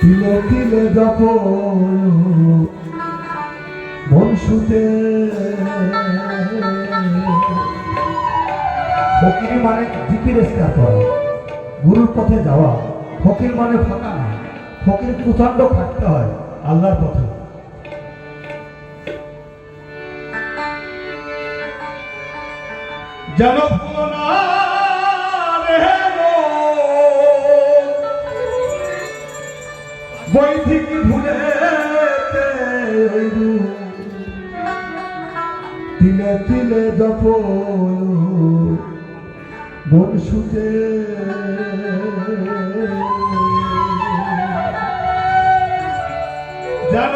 তিলে তিলে জপ মন শুতে ফকির মানে জিকির করা গুরুর পথে যাওয়া ফকির মানে ফাঁকা না ফকির প্রচণ্ড খাটতে হয় আল্লাহর পথে যেন ভুলো না। বই থেকে ভুলে তিলে তিলে জপ মন সুতে যেন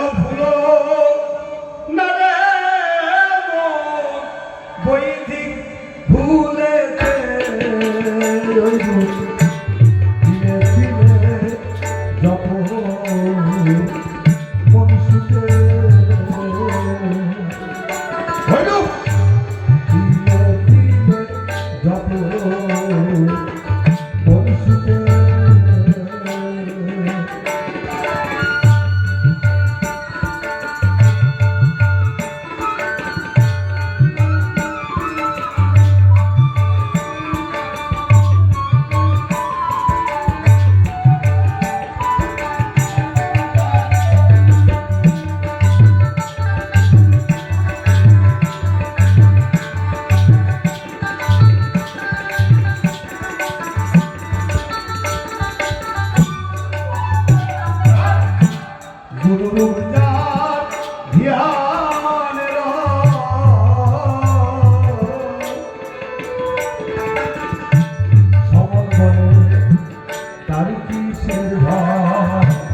গুরু যার ধ্যান সমর্পণ তার কিসের ভাগ্য